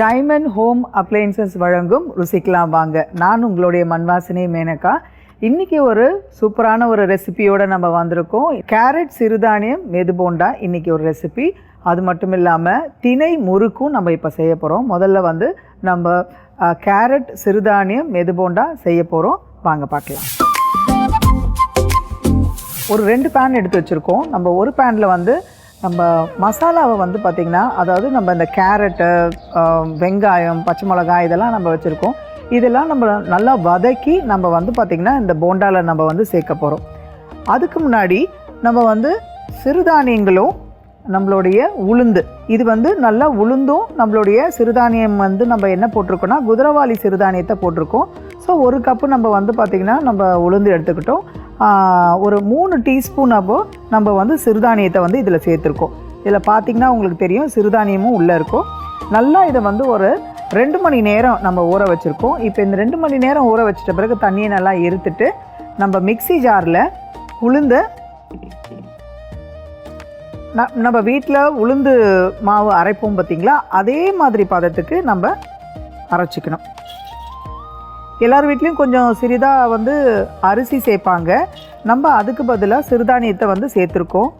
Diamond home appliances வழங்கும் ருசிக்கலாம் வாங்க. நான் உங்களுடைய மண்வாசினி மேனகா. இன்றைக்கி ஒரு சூப்பரான ஒரு ரெசிபியோடு நம்ம வந்திருக்கோம். கேரட் சிறுதானியம் மெது போண்டா இன்றைக்கி ஒரு ரெசிபி. அது மட்டும் இல்லாமல் தினை முறுக்கும் நம்ம இப்போ செய்ய போகிறோம் முதல்ல வந்து நம்ம கேரட் சிறுதானியம் மெது போண்டா செய்ய போகிறோம் வாங்க பார்க்கலாம். ஒரு ரெண்டு பேன் எடுத்து வச்சுருக்கோம். நம்ம ஒரு பேனில் வந்து நம்ம மசாலாவை வந்து பார்த்திங்கன்னா அதாவது நம்ம இந்த கேரட்டு வெங்காயம் பச்சை மிளகாய் இதெல்லாம் நம்ம வச்சுருக்கோம். இதெல்லாம் நம்ம நல்லா வதக்கி நம்ம வந்து பார்த்திங்கன்னா இந்த போண்டாவில் நம்ம வந்து சேர்க்க போகிறோம் அதுக்கு முன்னாடி நம்ம வந்து சிறுதானியங்களும் நம்மளுடைய உளுந்து. இது வந்து நல்லா உளுந்தும் நம்மளுடைய சிறுதானியம் வந்து நம்ம என்ன போட்டிருக்கோன்னா குதிரவாளி சிறுதானியத்தை போட்டிருக்கோம். ஸோ ஒரு கப்பு நம்ம வந்து பார்த்திங்கன்னா நம்ம உளுந்து எடுத்துக்கிட்டோம். ஒரு மூணு டீஸ்பூன் அப்போ நம்ம வந்து சிறுதானியத்தை வந்து இதில் சேர்த்துருக்கோம். இதில் பார்த்திங்கன்னா உங்களுக்கு தெரியும் சிறுதானியமும் உள்ளே இருக்கும். நல்லா இதை வந்து ஒரு ரெண்டு மணி நேரம் நம்ம ஊற வச்சுருக்கோம். இப்போ இந்த ரெண்டு மணி நேரம் ஊற வச்சிட்ட பிறகு தண்ணியை நல்லா இருத்துட்டு நம்ம மிக்ஸி ஜாரில் உளுந்த நம்ம வீட்டில் உளுந்து மாவு அரைப்போம் பார்த்திங்களா அதே மாதிரி பதத்துக்கு நம்ம அரைச்சிக்கணும். எல்லார் வீட்லேயும் கொஞ்சம் சிறிதாக வந்து அரிசி சேர்ப்பாங்க நம்ம அதுக்கு பதிலாக சிறுதானியத்தை வந்து சேர்த்துருக்கோம்.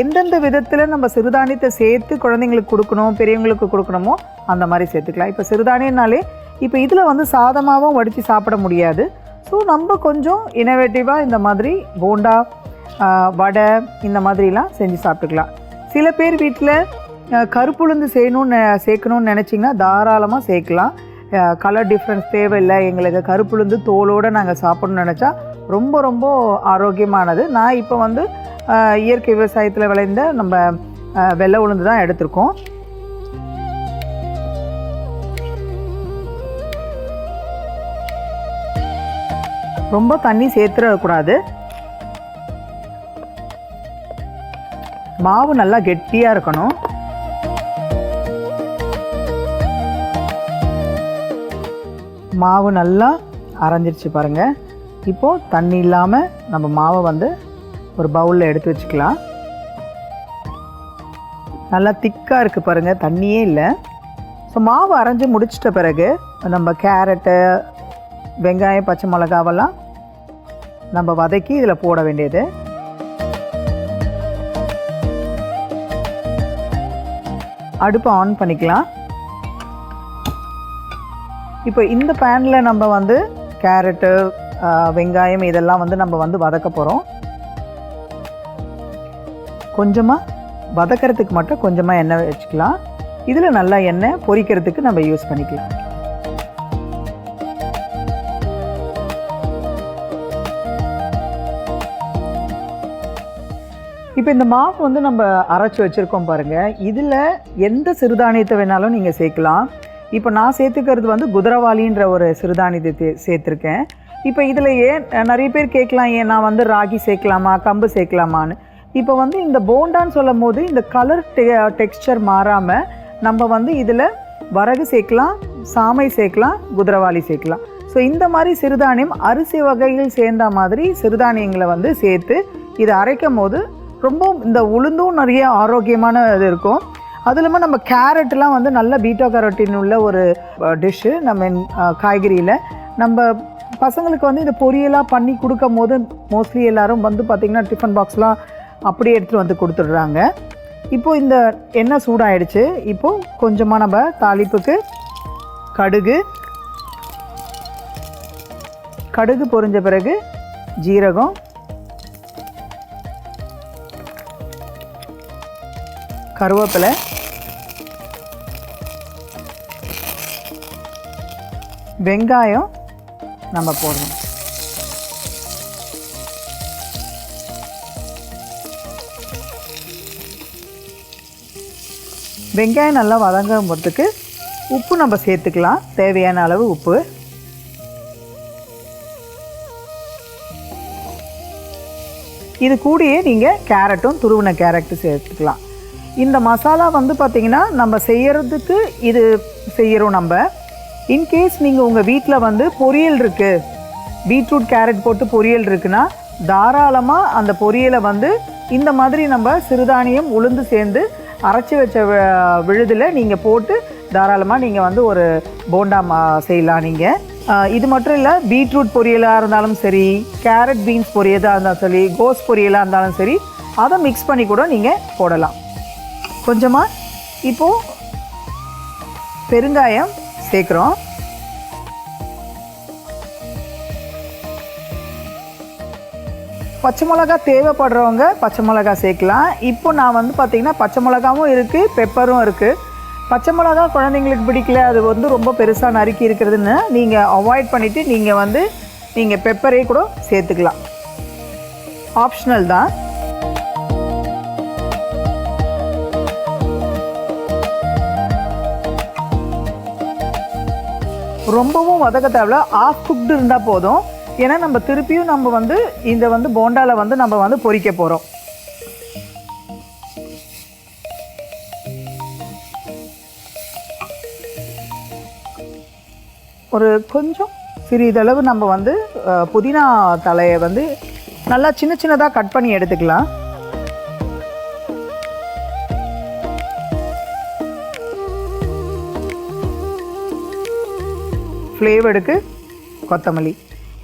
எந்தெந்த விதத்தில் நம்ம சிறுதானியத்தை சேர்த்து குழந்தைங்களுக்கு கொடுக்கணும் பெரியவங்களுக்கு கொடுக்கணுமோ அந்த மாதிரி சேர்த்துக்கலாம். இப்போ சிறுதானியம்னாலே இப்போ இதில் வந்து சாதமாகவும் வடித்து சாப்பிட முடியாது. ஸோ நம்ம கொஞ்சம் இனோவேட்டிவாக இந்த மாதிரி போண்டா வடை இந்த மாதிரிலாம் செஞ்சு சாப்பிட்டுக்கலாம். சில பேர் வீட்டில் கருப்புளுந்து செய்யணும்னு சேர்க்கணும்னு நினச்சிங்கன்னா தாராளமாக சேர்க்கலாம். கலர் டிஃப்ரென்ஸ் தேவையில்லை. எங்களுக்கு கருப்புலேருந்து தோலோடு நாங்கள் சாப்பிடணும்னு நினச்சா ரொம்ப ரொம்ப ஆரோக்கியமானது. நான் இப்போ வந்து இயற்கை விவசாயத்தில் விளைந்த நம்ம வெள்ளை உளுந்து தான் எடுத்திருக்கோம். ரொம்ப தண்ணி சேர்த்துடக்கூடாது. மாவு நல்லா கெட்டியாக இருக்கணும். மாவு நல்லா அரைஞ்சிருச்சு பாருங்கள் இப்போது தண்ணி இல்லாமல் நம்ம மாவை வந்து ஒரு பவுலில் எடுத்து வச்சுக்கலாம். நல்லா திக்காக இருக்குது பாருங்கள் தண்ணியே இல்லை. ஸோ மாவு அரைஞ்சு முடிச்சிட்ட பிறகு நம்ம கேரட்டு வெங்காயம் பச்சை மிளகாவெல்லாம் நம்ம வதக்கி இதில் போட வேண்டியது. அடுப்பை ஆன் பண்ணிக்கலாம். இப்போ இந்த பேனில் நம்ம வந்து கேரட்டு வெங்காயம் இதெல்லாம் வந்து நம்ம வந்து வதக்க போகிறோம் கொஞ்சமாக வதக்கிறதுக்கு மட்டும் கொஞ்சமாக எண்ணெய் வச்சுக்கலாம். இதில் நல்லா எண்ணெய் பொரிக்கிறதுக்கு நம்ம யூஸ் பண்ணிக்கலாம். இப்போ இந்த மாவு வந்து நம்ம அரைச்சி வச்சுருக்கோம் பாருங்கள் இதில் எந்த சிறுதானியத்தை வேணாலும் நீங்கள் சேர்க்கலாம். இப்போ நான் சேர்த்துக்கிறது வந்து குதிரவாளின்ற ஒரு சிறுதானியத்தை சேர்த்துருக்கேன். இப்போ இதில் ஏன் நிறைய பேர் கேட்கலாம் ஏன் நான் வந்து ராகி சேர்க்கலாமா கம்பு சேர்க்கலாமான்னு. இப்போ வந்து இந்த போண்டான்னு சொல்லும் போது இந்த கலர் டெ டெக்ஸ்சர் மாறாமல் நம்ம வந்து இதில் வரகு சேர்க்கலாம் சாமை சேர்க்கலாம் குதிரவாளி சேர்க்கலாம். ஸோ இந்த மாதிரி சிறுதானியம் அரிசி வகைகள் சேர்ந்த மாதிரி சிறுதானியங்களை வந்து சேர்த்து இதை அரைக்கும் போது ரொம்ப இந்த உளுந்தும் நிறைய ஆரோக்கியமான இது இருக்கும். அது இல்லாமல் நம்ம கேரட்லாம் வந்து நல்ல பீட்டோ கரோட்டின் உள்ள ஒரு டிஷ்ஷு நம்ம காய்கறியில். நம்ம பசங்களுக்கு வந்து இந்த பொரியலாக பண்ணி கொடுக்கும் போது மோஸ்ட்லி எல்லாரும் வந்து பார்த்திங்கன்னா டிஃபன் பாக்ஸ்லாம் அப்படியே எடுத்துகிட்டு வந்து கொடுத்துட்றாங்க. இப்போது இந்த எண்ணெய் சூடாயிடுச்சு. இப்போது கொஞ்சமாக நம்ம தாளிப்புக்கு கடுகு கடுகு பொரிஞ்ச பிறகு ஜீரகம் கருவேப்பிலை வெங்காயம் நம்ம போடணும். வெங்காயம் நல்லா வதங்கும் போகிறதுக்கு உப்பு நம்ம சேர்த்துக்கலாம். தேவையான அளவு உப்பு. இது கூடயே நீங்கள் கேரட்டும் துருவின கேரட்டு சேர்த்துக்கலாம். இந்த மசாலா வந்து பார்த்திங்கன்னா நம்ம செய்கிறதுக்கு இது செய்கிறோம் நம்ம. இன்கேஸ் நீங்கள் உங்கள் வீட்டில் வந்து பொரியல் இருக்குது பீட்ரூட் கேரட் போட்டு பொரியல் இருக்குன்னா தாராளமாக அந்த பொரியலை வந்து இந்த மாதிரி நம்ம சிறுதானியம் உளுந்து சேர்ந்து அரைச்சி வச்ச விழுதில் நீங்கள் போட்டு தாராளமாக நீங்கள் வந்து ஒரு போண்டா மா செய்யலாம் நீங்கள் இது மட்டும் இல்லை பீட்ரூட் பொரியலாக இருந்தாலும் சரி கேரட் பீன்ஸ் பொரியலாக இருந்தாலும் சரி கோஸ் பொரியலாக இருந்தாலும் சரி அதை மிக்ஸ் பண்ணி கூட நீங்கள் போடலாம். கொஞ்சமாக இப்போது பெருங்காயம் சேர்க்குறோம். பச்சை மிளகா தேவைப்படுறவங்க பச்சை மிளகா சேர்க்கலாம். இப்போ நான் வந்து பார்த்திங்கன்னா பச்சை மிளகாவும் இருக்குது பெப்பரும் இருக்குது பச்சை மிளகா குழந்தைங்களுக்கு பிடிக்கல அது வந்து ரொம்ப பெருசாக நறுக்கி இருக்கிறதுன்னு நீங்கள் அவாய்ட் பண்ணிவிட்டு நீங்கள் வந்து நீங்கள் பெப்பரே கூட சேர்த்துக்கலாம். ஆப்ஷனல் தான். ரொம்பவும் வதக்க தேவையில்ல ஆஃப் குக்டு இருந்தால் போதும். ஏன்னா நம்ம திருப்பியும் நம்ம வந்து இந்த வந்து போண்டாவில் வந்து நம்ம வந்து பொறிக்க போகிறோம் ஒரு கொஞ்சம் சிறிதளவு நம்ம வந்து புதினா தலையை வந்து நல்லா சின்ன சின்னதாக கட் பண்ணி எடுத்துக்கலாம். ஃப்ளேவர்டுக்கு கொத்தமல்லி.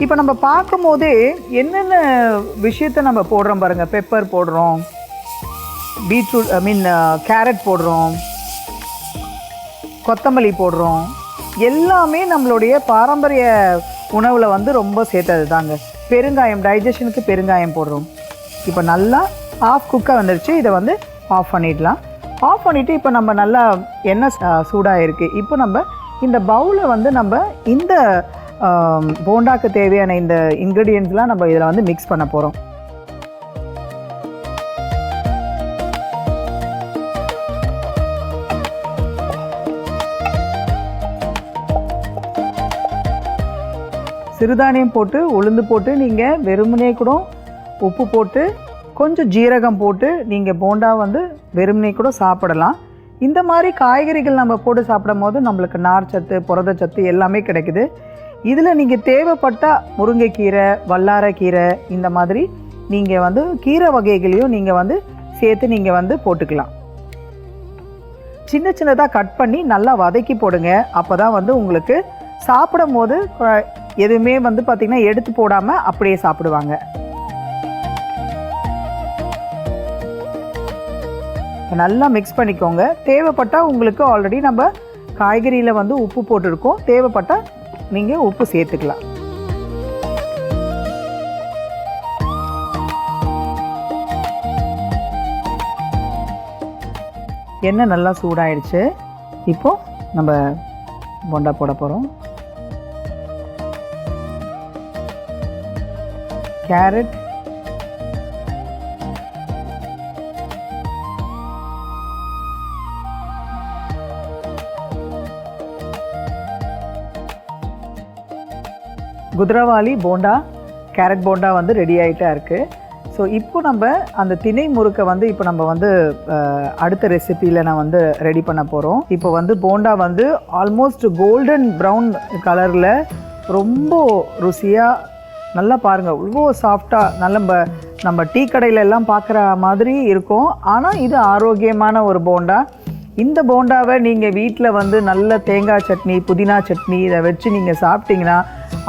இப்போ நம்ம பார்க்கும்போதே என்னென்ன விஷயத்த நம்ம போடுறோம் பாருங்கள் பெப்பர் போடுறோம். பீட்ரூட் ஐ மீன் கேரட் போடுறோம். கொத்தமல்லி போடுறோம். எல்லாமே நம்மளுடைய பாரம்பரிய உணவில் வந்து ரொம்ப சேர்த்தது தாங்க. பெருங்காயம் டைஜஷனுக்கு பெருங்காயம் போடுறோம். இப்போ நல்லா ஆஃப் குக்காக வந்துருச்சு. இதை வந்து ஆஃப் பண்ணிடலாம். ஆஃப் பண்ணிவிட்டு இப்போ நம்ம நல்லா எண்ணெய் சூடாக இருக்குது இப்போ நம்ம இந்த பவுலை வந்து நம்ம இந்த போண்டாக்கு தேவையான இந்த இன்க்ரீடியன்ஸ்லாம் நம்ம இதில் வந்து மிக்ஸ் பண்ண போகிறோம் சிறுதானியம் போட்டு உளுந்து போட்டு நீங்கள் வெறுமனே கூட உப்பு போட்டு கொஞ்சம் ஜீரகம் போட்டு நீங்கள் போண்டா வந்து வெறுமனே கூட சாப்பிடலாம். இந்த மாதிரி காய்கறிகள் நம்ம போட்டு சாப்பிடும் போது நம்மளுக்கு நார்ச்சத்து புரதச்சத்து எல்லாமே கிடைக்குது. இதில் நீங்கள் தேவைப்பட்டால் முருங்கைக்கீரை வல்லாரக்கீரை இந்த மாதிரி நீங்கள் வந்து கீரை வகைகளையும் நீங்கள் வந்து சேர்த்து நீங்கள் வந்து போட்டுக்கலாம். சின்ன சின்னதாக கட் பண்ணி நல்லா வதக்கி போடுங்க. அப்போ தான் வந்து உங்களுக்கு சாப்பிடும் போது எதுவுமே வந்து பார்த்திங்கன்னா எடுத்து போடாமல் அப்படியே சாப்பிடுவாங்க. நல்லா மிக்ஸ் பண்ணிக்கோங்க. தேவைப்பட்டால் உங்களுக்கு ஆல்ரெடி நம்ம காய்கறியில் வந்து உப்பு போட்டிருக்கோம். தேவைப்பட்டால் நீங்கள் உப்பு சேர்த்துக்கலாம். எண்ணெய் நல்லா சூடாயிடுச்சு. இப்போது நம்ம போண்டா போட போகிறோம் கேரட் குதிரவாளி போண்டா கேரட் போண்டா வந்து ரெடி ஆகிட்டா இருக்குது ஸோ இப்போ நம்ம அந்த திணை முறுக்கை வந்து இப்போ நம்ம வந்து அடுத்த ரெசிபியில் நான் வந்து ரெடி பண்ண போகிறோம் இப்போ வந்து போண்டா வந்து ஆல்மோஸ்ட் கோல்டன் ப்ரௌன் கலரில் ரொம்ப ருசியாக நல்லா பாருங்கள் இவ்வளோ சாஃப்டாக நல்ல நம்ம நம்ம டீ கடையில எல்லாம் பார்க்குற மாதிரி இருக்கும். ஆனால் இது ஆரோக்கியமான ஒரு போண்டா. இந்த போண்டாவை நீங்கள் வீட்டில் வந்து நல்ல தேங்காய் சட்னி புதினா சட்னி இதை வச்சு நீங்கள் சாப்பிட்டீங்கன்னா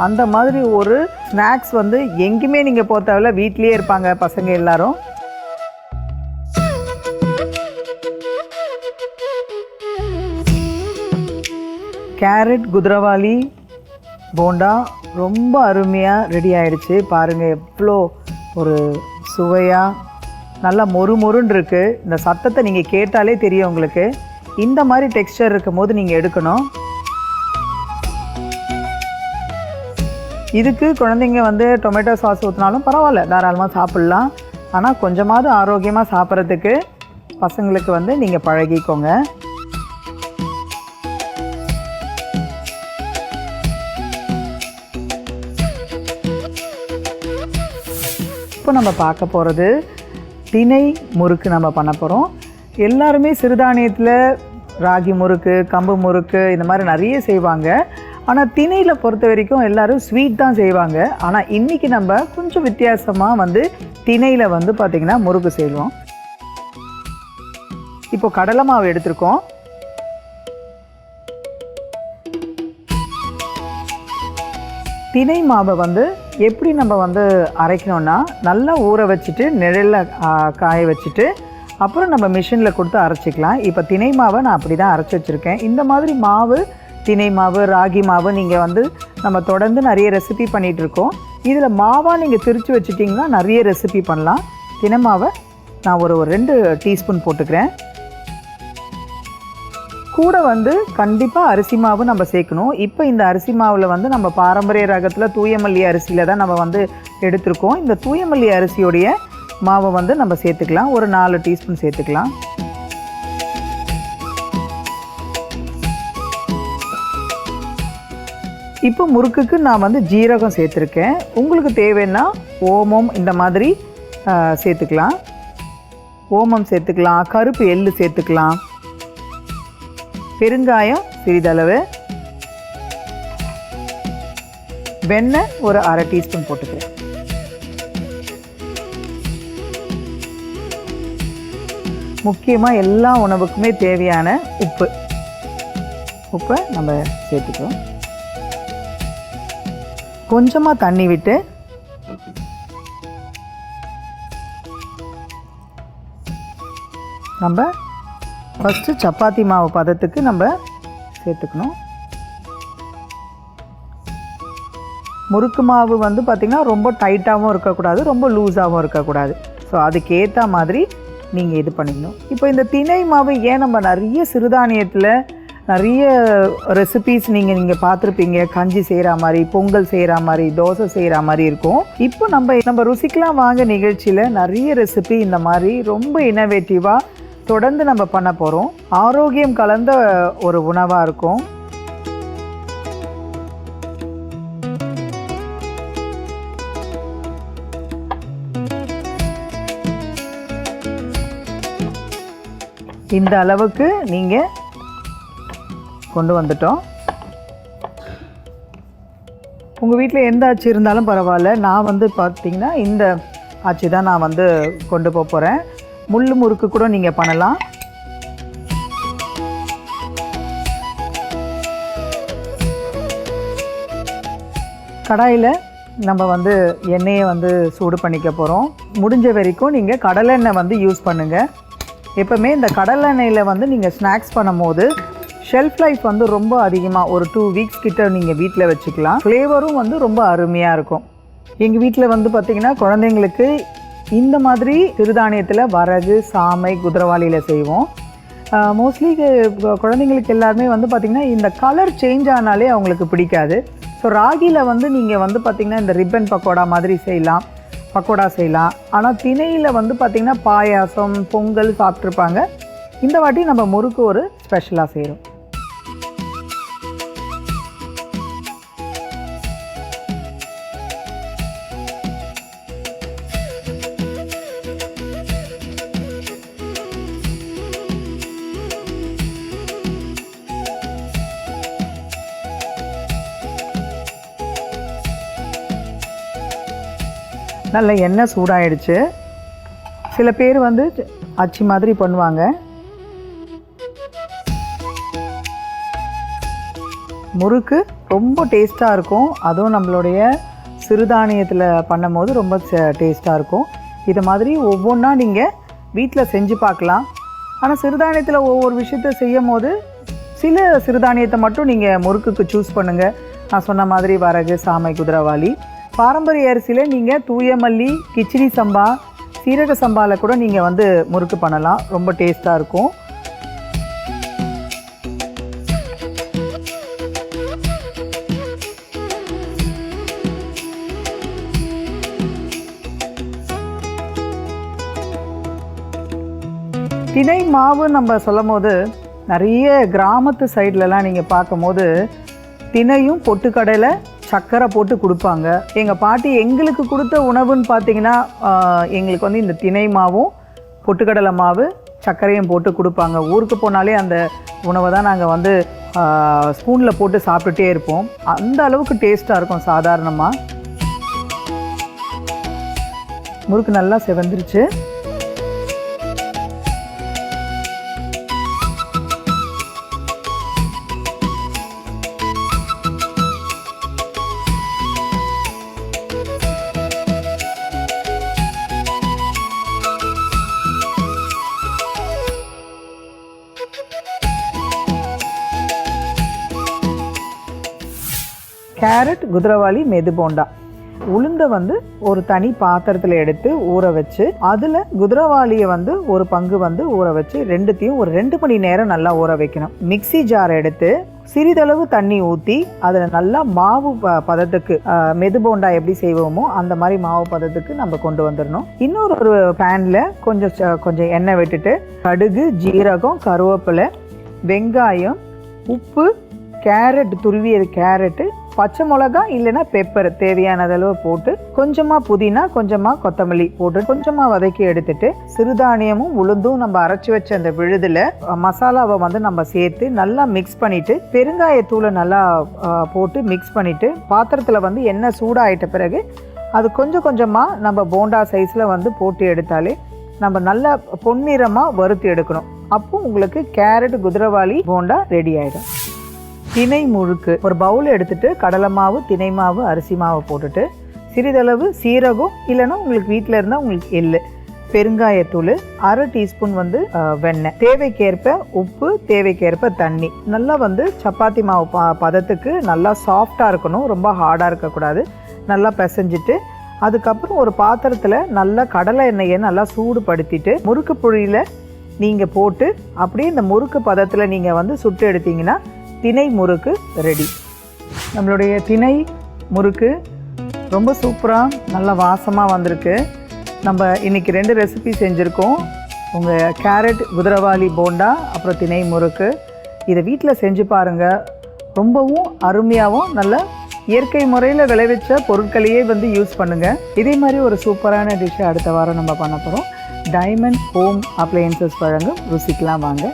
அந்த மாதிரி ஒரு ஸ்நாக்ஸ் வந்து எங்கேயுமே நீங்கள் போக தேவையில்ல. வீட்லேயே இருப்பாங்க பசங்க எல்லாரும். கேரட் குதிரவாளி போண்டா ரொம்ப அருமையாக ரெடி ஆயிடுச்சு. பாருங்கள் எவ்வளோ ஒரு சுவையாக நல்லா மொறு மொறுன்னு இருக்குது இந்த சத்தத்தை நீங்கள் கேட்டாலே தெரியும் உங்களுக்கு. இந்த மாதிரி டெக்ஸ்டர் இருக்கும் போது நீங்கள் எடுக்கணும். இதுக்கு குழந்தைங்க வந்து டொமேட்டோ சாஸ் ஊற்றினாலும் பரவாயில்ல. தாராளமாக சாப்பிட்லாம். ஆனால் கொஞ்சமாவது ஆரோக்கியமாக சாப்பிட்றதுக்கு பசங்களுக்கு வந்து நீங்கள் பழகிக்கோங்க. இப்போ நம்ம பார்க்க போகிறது தினை முறுக்கு நம்ம பண்ண போகிறோம் எல்லாருமே சிறுதானியத்தில் ராகி முறுக்கு கம்பு முறுக்கு இந்த மாதிரி நிறைய செய்வாங்க. ஆனால் திணையில் பொறுத்த வரைக்கும் எல்லோரும் ஸ்வீட் தான் செய்வாங்க. ஆனால் இன்றைக்கி நம்ம கொஞ்சம் வித்தியாசமாக வந்து திணையில் வந்து பார்த்திங்கன்னா முறுக்கு செய்வோம். இப்போ கடலை மாவு எடுத்திருக்கோம். தினை மாவை வந்து எப்படி நம்ம வந்து அரைக்கணும்னா நல்லா ஊற வச்சுட்டு நிழலில் காய வச்சுட்டு அப்புறம் நம்ம மிஷினில் கொடுத்து அரைச்சிக்கலாம். இப்போ தினை மாவை நான் அப்படி தான் அரைச்சி வச்சுருக்கேன். இந்த மாதிரி மாவு தினை மாவு ராகி மாவு நீங்கள் வந்து நம்ம தொடர்ந்து நிறைய ரெசிபி பண்ணிகிட்டு இருக்கோம் இதில் மாவாக நீங்கள் திரித்து வச்சுட்டிங்கன்னா நிறைய ரெசிபி பண்ணலாம். தினமாவை நான் ஒரு ஒரு ரெண்டு டீஸ்பூன் போட்டுக்கிறேன். கூட வந்து கண்டிப்பாக அரிசி மாவு நம்ம சேர்க்கணும். இப்போ இந்த அரிசி மாவில் வந்து நம்ம பாரம்பரிய ரகத்தில் தூயமல்லி அரிசியில் தான் நம்ம வந்து எடுத்திருக்கோம். இந்த தூயமல்லி அரிசியோடைய மாவை வந்து நம்ம சேர்த்துக்கலாம். ஒரு நாலு டீஸ்பூன் சேர்த்துக்கலாம். இப்போ முறுக்குக்கு நான் வந்து ஜீரகம் சேர்த்துருக்கேன். உங்களுக்கு தேவைன்னா ஓமம் இந்த மாதிரி சேர்த்துக்கலாம். ஓமம் சேர்த்துக்கலாம் கருப்பு எள்ளு சேர்த்துக்கலாம். பெருங்காயம் சிறிதளவு. வெண்ணெய் ஒரு அரை டீஸ்பூன் போட்டுக்கிறேன். முக்கியமாக எல்லா உணவுக்குமே தேவையான உப்பு. உப்பை நம்ம சேர்த்துக்கிறோம். கொஞ்சமாக தண்ணி விட்டு நம்ம ஃபஸ்ட்டு சப்பாத்தி மாவு பதத்துக்கு நம்ம சேர்த்துக்கணும். முறுக்கு மாவு வந்து பார்த்திங்கன்னா ரொம்ப டைட்டாகவும் இருக்கக்கூடாது ரொம்ப லூஸாகவும் இருக்கக்கூடாது. ஸோ அதுக்கேற்ற மாதிரி நீங்கள் இது பண்ணிக்கணும். இப்போ இந்த திணை மாவு ஏன் நம்ம நிறைய சிறுதானியத்தில் நிறைய ரெசிபீஸ் நீங்கள் நீங்கள் பார்த்துருப்பீங்க. கஞ்சி செய்கிற மாதிரி பொங்கல் செய்கிற மாதிரி தோசை செய்கிற மாதிரி இருக்கும். இப்போ நம்ம நம்ம ருசிக்கலாம் வாங்க நிகழ்ச்சியில் நிறைய ரெசிபி இந்த மாதிரி ரொம்ப இனோவேட்டிவாக தொடர்ந்து நம்ம பண்ண போகிறோம் ஆரோக்கியம் கலந்த ஒரு உணவாக இருக்கும். இந்த அளவுக்கு நீங்கள் கொண்டு வந்துட்டோம். உங்கள் வீட்டில் எந்த ஆச்சி இருந்தாலும் பரவாயில்ல. நான் வந்து பார்த்தீங்கன்னா இந்த ஆட்சி தான் நான் வந்து கொண்டு போக போகிறேன் முள் முறுக்கு கூட நீங்கள் பண்ணலாம். கடாயில் நம்ம வந்து எண்ணெயை வந்து சூடு பண்ணிக்க போகிறோம் முடிஞ்ச வரைக்கும் நீங்கள் கடலெண்ணெய் வந்து யூஸ் பண்ணுங்கள் எப்போவுமே இந்த கடலெண்ணெயில் வந்து நீங்கள் ஸ்நாக்ஸ் பண்ணும் போது ஷெல்ஃப் லைஃப் வந்து ரொம்ப அதிகமாக ஒரு டூ வீக்ஸ் கிட்ட நீங்கள் வீட்டில் வச்சுக்கலாம். ஃப்ளேவரும் வந்து ரொம்ப அருமையாக இருக்கும். எங்கள் வீட்டில் வந்து பார்த்திங்கன்னா குழந்தைங்களுக்கு இந்த மாதிரி சிறுதானியத்தில் வரகு சாமை குதிரவாளியில் செய்வோம். மோஸ்ட்லி குழந்தைங்களுக்கு எல்லாருமே வந்து பார்த்திங்கன்னா இந்த கலர் சேஞ்ச் ஆனாலே அவங்களுக்கு பிடிக்காது. ஸோ ராகியில் வந்து நீங்கள் வந்து பார்த்திங்கன்னா இந்த ரிப்பன் பக்கோடா மாதிரி செய்யலாம். பக்கோடா செய்யலாம். ஆனால் திணையில் வந்து பார்த்திங்கன்னா பாயாசம் பொங்கல் சாப்பிட்ருப்பாங்க இந்த வாட்டி நம்ம முறுக்கு ஒரு ஸ்பெஷலாக செய்கிறோம் நல்ல எண்ணெய் சூடாயிடுச்சு. சில பேர் வந்து அச்சு மாதிரி பண்ணுவாங்க. முறுக்கு ரொம்ப டேஸ்ட்டாக இருக்கும். அதுவும் நம்மளுடைய சிறுதானியத்தில் பண்ணும்போது ரொம்ப டேஸ்ட்டாக இருக்கும். இது மாதிரி ஒவ்வொன்றா நீங்கள் வீட்டில் செஞ்சு பார்க்கலாம் ஆனால் சிறுதானியத்தில் ஒவ்வொரு விஷயத்த செய்யும் போது சில சிறுதானியத்தை மட்டும் நீங்கள் முறுக்குக்கு சூஸ் பண்ணுங்கள் நான் சொன்ன மாதிரி வரகு சாமை குதிரவாளி பாரம்பரிய அரிசியில் நீங்கள் தூய மல்லி கிச்சடி சம்பா சீரக சம்பாவில் கூட நீங்கள் வந்து முறுக்கு பண்ணலாம். ரொம்ப டேஸ்ட்டாக இருக்கும். திணை மாவு நம்ம சொல்லும் போது நிறைய கிராமத்து சைட்லலாம் நீங்கள் பார்க்கும்போது திணையும் பொட்டுக்கடலை சர்க்கரை போட்டு கொடுப்பாங்க. எங்கள் பாட்டி எங்களுக்கு கொடுத்த உணவுன்னு பார்த்தீங்கன்னா எங்களுக்கு வந்து இந்த திணை மாவும் பொட்டுக்கடலை மாவு சர்க்கரையும் போட்டு கொடுப்பாங்க. ஊருக்கு போனாலே அந்த உணவை தான் நாங்கள் வந்து ஸ்பூனில் போட்டு சாப்பிட்டுட்டே இருப்போம். அந்த அளவுக்கு டேஸ்ட்டாக இருக்கும் சாதாரணமாக முறுக்கு நல்லா செவந்துருச்சு. கேரட் குதிரவாளி மெது போண்டா. உளுந்தை வந்து ஒரு தனி பாத்திரத்தில் எடுத்து ஊற வச்சு அதில் குதிரவாளியை வந்து ஒரு பங்கு வந்து ஊற வச்சு ரெண்டுத்தையும் ஒரு ரெண்டு மணி நேரம் நல்லா ஊற வைக்கணும். மிக்ஸி ஜார் எடுத்து சிறிதளவு தண்ணி ஊற்றி அதில் நல்லா மாவு ப பதத்துக்கு மெது போண்டா எப்படி செய்வோமோ அந்த மாதிரி மாவு பதத்துக்கு நம்ம கொண்டு வந்துடணும். இன்னொரு ஒரு பேனில் கொஞ்சம் ச- கொஞ்சம் எண்ணெய் விட்டுட்டு கடுகு ஜீரகம் கருவேப்பிலை வெங்காயம் உப்பு கேரட் துருவிய கேரட்டு பச்சை மிளகா இல்லைன்னா பெப்பர் தேவையான அளவு போட்டு கொஞ்சமாக புதினா கொஞ்சமாக கொத்தமல்லி போட்டு கொஞ்சமாக வதக்கி எடுத்துட்டு சிறுதானியமும் உளுந்தும் நம்ம அரைச்சி வச்ச அந்த விழுதில் மசாலாவை வந்து நம்ம சேர்த்து நல்லா மிக்ஸ் பண்ணிட்டு பெருங்காயத்தூளை நல்லா போட்டு மிக்ஸ் பண்ணிட்டு பாத்திரத்தில் வந்து எண்ணெய் சூடாயிட்ட பிறகு அது கொஞ்சம் கொஞ்சமாக நம்ம போண்டா சைஸில் வந்து போட்டு எடுத்தாலே நம்ம நல்லா பொன்னிறமாக வறுத்து எடுக்கணும். அப்போ உங்களுக்கு கேரட் குதிரவாளி போண்டா ரெடி ஆயிடும். திணை முழுக்கு ஒரு பவுல் எடுத்துட்டு கடலை மாவு திணை மாவு அரிசி மாவு போட்டுட்டு சிறிதளவு சீரகம் இல்லைன்னா உங்களுக்கு வீட்டில் இருந்தால் உங்களுக்கு எள்ளு பெருங்காயத்தூள் அரை டீஸ்பூன் வந்து வெண்ணெய். தேவைக்கேற்ப உப்பு தேவைக்கேற்ப தண்ணி. நல்லா வந்து சப்பாத்தி மாவு ப பதத்துக்கு நல்லா சாஃப்டாக இருக்கணும் ரொம்ப ஹார்டாக இருக்கக்கூடாது. நல்லா பிசைஞ்சிட்டு அதுக்கப்புறம் ஒரு பாத்திரத்தில் நல்லா கடலை எண்ணெயை நல்லா சூடுபடுத்திட்டு முறுக்கு புழியில் நீங்கள் போட்டு அப்படியே இந்த முறுக்கு பதத்தில் நீங்கள் வந்து சுட்டு எடுத்தீங்கன்னா தினை முறுக்கு ரெடி. நம்மளுடைய திணை முறுக்கு ரொம்ப சூப்பராக நல்ல வாசமாக வந்திருக்கு. நம்ம இன்றைக்கி ரெண்டு ரெசிபி செஞ்சுருக்கோம். உங்கள் கேரட் குதிரவாளி போண்டா அப்புறம் தினை முறுக்கு. இதை வீட்டில் செஞ்சு பாருங்கள் ரொம்பவும் அருமையாகவும் நல்ல இயற்கை முறையில் விளைவிச்ச பொருட்களையே வந்து யூஸ் பண்ணுங்கள் இதே மாதிரி ஒரு சூப்பரான டிஷ்ஷை அடுத்த வாரம் நம்ம பண்ண போகிறோம் டைமண்ட் ஹோம் அப்ளையன்சஸ் வழங்கும். ருசிக்கலாம் வாங்க.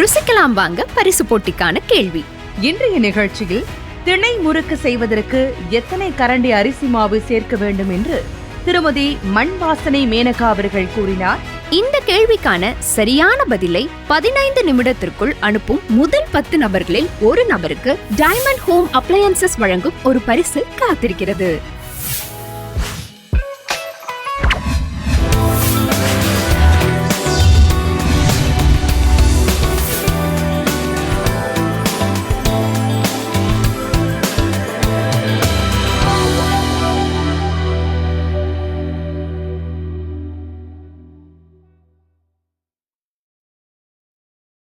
ருசிக்கலாம் வாங்க பரிசு போட்டிக்கான கேள்வி. இன்றைய நிகழ்ச்சியில் திணை முறுக்கு செய்வதற்கு எத்தனை கரண்டி அரிசி மாவு சேர்க்க வேண்டும் என்று திருமதி மண் வாசனை மேனகா அவர்கள் கூறினார். இந்த கேள்விக்கான சரியான பதிலை பதினைந்து நிமிடத்திற்குள் அனுப்பும் முதல் பத்து நபர்களில் ஒரு நபருக்கு டைமண்ட் ஹோம் அப்ளையன்சஸ் வழங்கும் ஒரு பரிசு காத்திருக்கிறது.